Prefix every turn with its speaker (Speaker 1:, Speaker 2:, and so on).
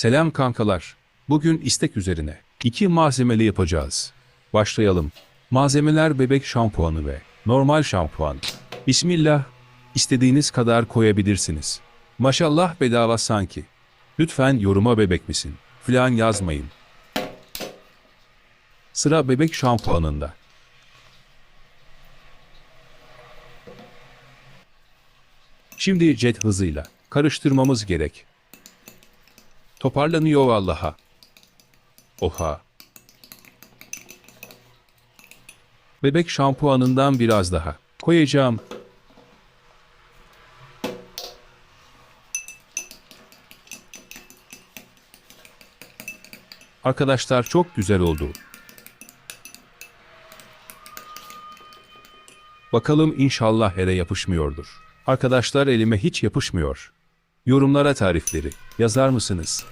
Speaker 1: Selam kankalar. Bugün istek üzerine iki malzemeli yapacağız. Başlayalım. Malzemeler bebek şampuanı ve normal şampuan. Bismillah. İstediğiniz kadar koyabilirsiniz. Maşallah bedava sanki. Lütfen yoruma bebek misin? Falan yazmayın. Sıra bebek şampuanında. Şimdi jet hızıyla karıştırmamız gerek. Toparlanıyor vallaha. Oha. Bebek şampuanından biraz daha koyacağım. Arkadaşlar çok güzel oldu. Bakalım inşallah ele yapışmıyordur. Arkadaşlar elime hiç yapışmıyor. Yorumlara tarifleri yazar mısınız?